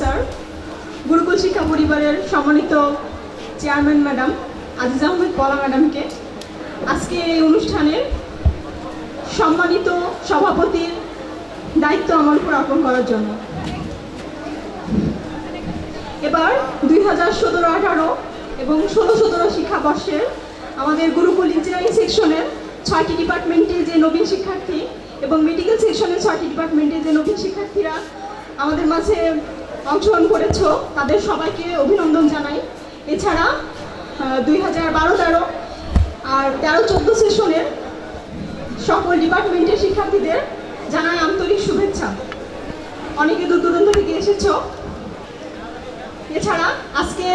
Sir. Gurukul শিক্ষা পরিবারের সম্মানিত চেয়ারম্যান ম্যাডাম আজিজ আহমেদ পলা ম্যাডামকে আজকে এই অনুষ্ঠানের সম্মানিত সভাপতির দায়িত্ব আমার উপর অর্পণ করার জন্য। এবার দুই হাজার সতেরো আঠারো এবং ষোলো সতেরো শিক্ষাবর্ষের আমাদের গুরুকুল ইঞ্জিনিয়ারিং সেকশনের ছয়টি ডিপার্টমেন্টে যে নবীন শিক্ষার্থী এবং মেডিকেল সেকশনের ছয়টি ডিপার্টমেন্টে যে নবীন শিক্ষার্থীরা আমাদের মাঝে অংশগ্রহণ করেছ, তাদের সবাইকে অভিনন্দন জানাই। এছাড়া দুই হাজার বারো তেরো আর তেরো চোদ্দ সেশনের সকল ডিপার্টমেন্টের শিক্ষার্থীদের জানাই আন্তরিক শুভেচ্ছা। অনেকে দূর দূরান্ত থেকে এসেছ। এছাড়া, আজকে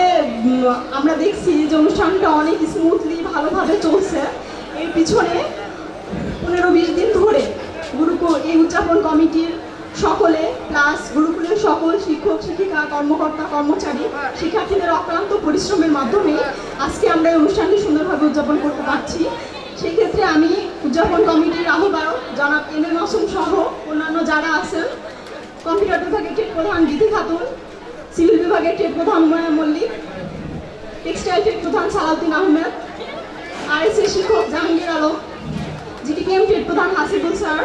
আমরা দেখছি যে অনুষ্ঠানটা অনেক স্মুথলি ভালোভাবে চলছে। এর পিছনে পনেরো বিশ দিন ধরে গুরুকুল এই উদযাপন কমিটির সকলে প্লাস গুরুকুলের সকল শিক্ষক, শিক্ষিকা, কর্মকর্তা, কর্মচারী, শিক্ষার্থীদের অক্লান্ত পরিশ্রমের মাধ্যমে আজকে আমরা এই অনুষ্ঠানটি সুন্দরভাবে উদযাপন করতে পারছি। সেক্ষেত্রে আমি উদযাপন কমিটির আহ্বায়ক জনাব এম এ মাসুম সহ অন্যান্য যারা আছেন, কম্পিউটার বিভাগের টেট প্রধান বিধি খাতুন, সিভিল বিভাগের টেট প্রধান উমায়া মল্লিক, টেক্সটাইল টেট প্রধান সালাউদ্দিন আহমেদ আর এস শিক্ষক জাহাঙ্গীর আলম জিটিপিএম টেট প্রধান হাসিবুল স্যার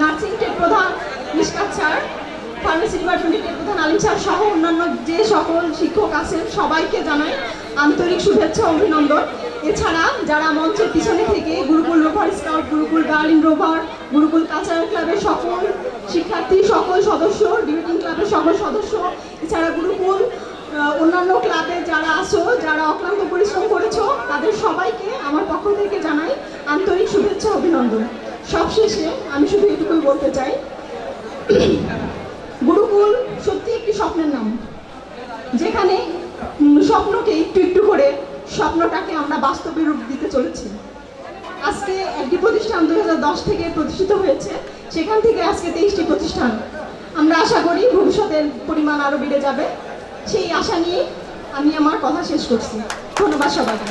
নার্সিং টেট প্রধান মিসকাত স্যার ফার্মেসি ডিপার্টমেন্টের প্রধান আলিম স্যার সহ অন্যান্য যে সকল শিক্ষক আছেন, সবাইকে জানাই আন্তরিক শুভেচ্ছা অভিনন্দন। এছাড়া যারা মঞ্চের পিছনে থেকে গুরুকুল রোভার স্কাউট, গুরুকুল গার্লিন রোভার, গুরুকুল কালচারাল ক্লাবের সকল শিক্ষার্থী, সকল সদস্য ডিবেটিং ক্লাবের সকল সদস্য, এছাড়া গুরুকুল অন্যান্য ক্লাবে যারা আসো যারা অক্লান্ত পরিশ্রম করেছ, তাদের সবাইকে আমার পক্ষ থেকে জানাই আন্তরিক শুভেচ্ছা অভিনন্দন। সবশেষে আমি শুধু এটুকুই বলতে চাই, গুরুকুল সত্যি একটি স্বপ্নের নাম, যেখানে স্বপ্নকে একটু একটু করে স্বপ্নটাকে আমরা বাস্তবে রূপ দিতে চলেছি। আজকে একটি প্রতিষ্ঠান দু হাজার দশ থেকে প্রতিষ্ঠিত হয়েছে, সেখান থেকে আজকে তেইশটি প্রতিষ্ঠান আমরা আশা করি ভবিষ্যতের পরিমাণ আরও বেড়ে যাবে। সেই আশা নিয়ে আমি আমার কথা শেষ করছি। ধন্যবাদ সবাইকে।